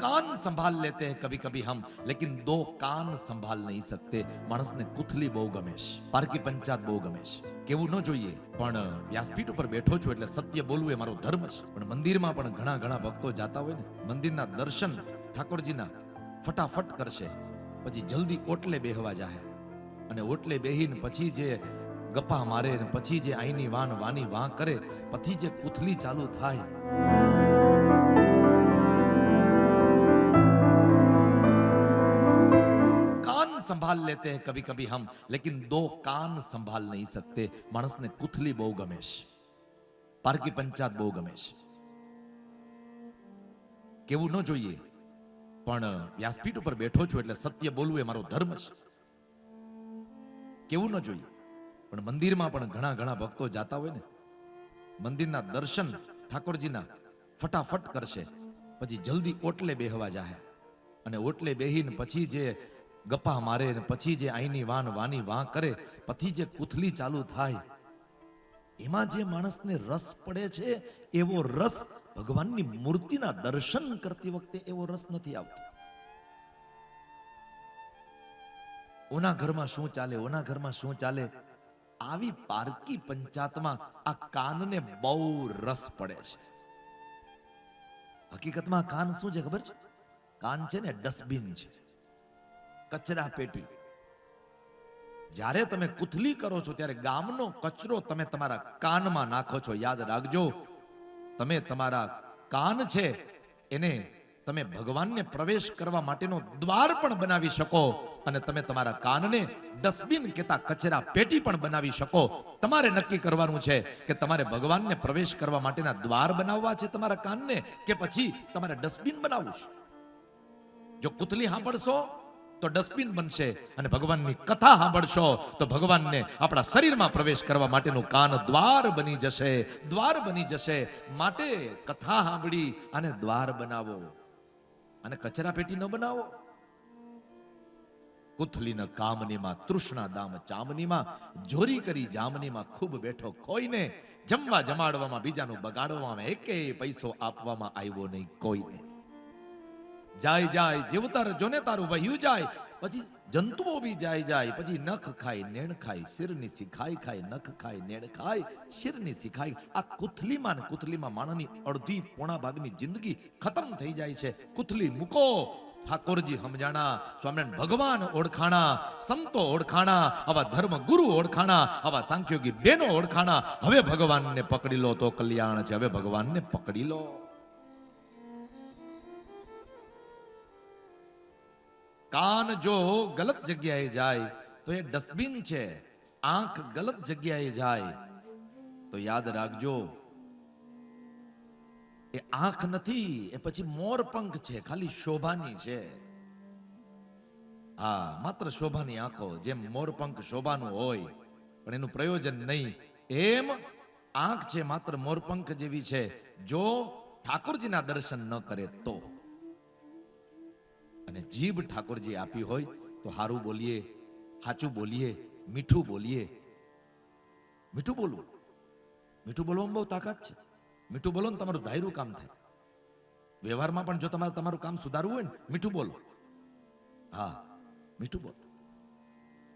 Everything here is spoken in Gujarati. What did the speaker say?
कान संभाल लेते हैं कभी कभी हम लेकिन दो कान संभाल नहीं सकते માણસને કુથલી બહુ ગમે છે પારકી પંચાત બહુ ગમે છે કેવું ન જોઈએ પણ વ્યાસપીઠ ઉપર બેઠો છું એટલે સત્ય બોલવું એ મારો ધર્મ છે પણ મંદિરમાં પણ ઘણા ઘણા ભક્તો જાતા હોય ને મંદિરના દર્શન ઠાકોરજીના ફટાફટ કરશે પછી જલ્દી ઓટલે બેહવા જાહે અને ઓટલે બેહીને પછી જે ગપ્પા મારે ને પછી જે આઈની વાન વાની વાં કરે પછી જે કુથલી ચાલુ થાય સંભાળ લેતે કભી કભી હમ લેકિન દો કાન સંભાળ નહીં શકતે માણસને કુથલી બહુ ગમે છે પારકી પંચાત બહુ ગમે છે કેવું ન જોઈએ પણ વ્યાસપીઠ ઉપર બેઠો છું એટલે સત્ય બોલવું એ મારો ધર્મ છે કેવું ન જોઈએ પણ મંદિરમાં પણ ઘણા ઘણા ભક્તો જાતા હોય ને મંદિરના દર્શન ઠાકોરજીના ફટાફટ કરશે, પછી જલ્દી ઓટલે બેહવા જાહે। અને ઓટલે બેહીને પછી જે ગપ્પા મારે ને પછી જે આઈની વાન વાની વાં કરે, પછી જે કુથલી ચાલુ થાય, એમાં જે માણસને રસ પડે છે, એવો રસ ભગવાનની મૂર્તિના દર્શન કરતી વખતે એવો રસ નથી આવતો. ઓના ઘરમાં શું ચાલે, ઓના ઘરમાં શું ચાલે, આવી પારકી પંચાતમાં આ કાનને બહુ રસ પડે છે. હકીકતમાં કાન શું છે ખબર છે? કાન છે ને ડસ્ટબિન છે. કચરા પેટી. જ્યારે તમે કુથલી કરો છો, ત્યારે ગામનો કચરો તમે તમારા કાનમાં નાખો છો. યાદ રાખજો, તમે તમારા કાન છે, એને તમે ભગવાનને પ્રવેશ કરવા માટેનો દ્વાર પણ બનાવી શકો અને તમે તમારા કાનને ડસ્ટબિન કેતા કચરા પેટી પણ બનાવી શકો. તમારે નક્કી કરવાનું છે કે તમારે ભગવાનને પ્રવેશ કરવા માટેના દ્વાર બનાવવા છે તમારા કાનને કે પછી તમારે ડસ્ટબિન બનાવવું છે? જો કુથલી સાંભળશો તો ડસ્ટબિન બનશે અને ભગવાનની કથા સાંભળશો. તો ભગવાનને આપણા શરીરમાં પ્રવેશ કરવા માટેનું કાન દ્વાર બની જશે. દ્વાર બની જશે. માટે કથા સાંભળી અને દ્વાર બનાવો. અને કચરા પેટી ન બનાવો. કુથલીના કામનીમાં તૃષ્ણા દામ ચામનીમાં, જોરી કરી જામનીમાં ખૂબ બેઠો કોઈને જમવા જમાડવામાં, બીજાનું બગાડવામાં એકે પૈસો આપવામાં આવ્યો નહીં કોઈને. જાય જાય, જીવતર જોને તારું વહ્યું જાય. પછી જંતુઓ બી જાય જાય. પછી નખ ખાય, નેણ ખાય, શિરની સિખાઈ ખાય, નખ ખાય, નેણ ખાય, શિરની સિખાઈ આ કુથલીમાં ને કુથલીમાં માણસની અડધી પોણા ભાગની જિંદગી ખતમ થઈ જાય છે. કુથલી મૂકો. ઠાકોરજી સમજાણા સ્વામિનારાયણ ભગવાન ઓળખાણા. સંતો ઓળખાણા. આવા ધર્મ ગુરુ ઓળખાણા. આવા સાંખ્યોગી બેનો ઓળખાણા. હવે ભગવાનને પકડી લો તો કલ્યાણ છે. હવે ભગવાનને પકડી લો. કાન જો ગલત જગ્યાએ જાય, તો એ ડસ્ટબિન છે, આંખ ગલત જગ્યાએ જાય. તો યાદ રાખજો, એ આંખ નથી, એ પછી મોરપંખ છે, ખાલી શોભાની છે. હા, માત્ર શોભાની આંખો, જેમ મોરપંખ શોભાનું હોય, પણ એનું પ્રયોજન નહીં. એમ આંખ છે, માત્ર મોરપંખ જેવી છે. જો ઠાકોરજીના દર્શન ન કરે તો. અને જીભ ઠાકોરજી આપી હોય તો સારું બોલીએ, સાચું બોલીએ, મીઠું બોલીએ. મીઠું બોલવું. મીઠું બોલવામાં બહુ તાકાત છે. મીઠું બોલો ને તમારું ધાયરું કામ થાય. વ્યવહારમાં પણ જો તમારે તમારું કામ સુધારવું હોય ને, મીઠું બોલો. હા, મીઠું બોલો.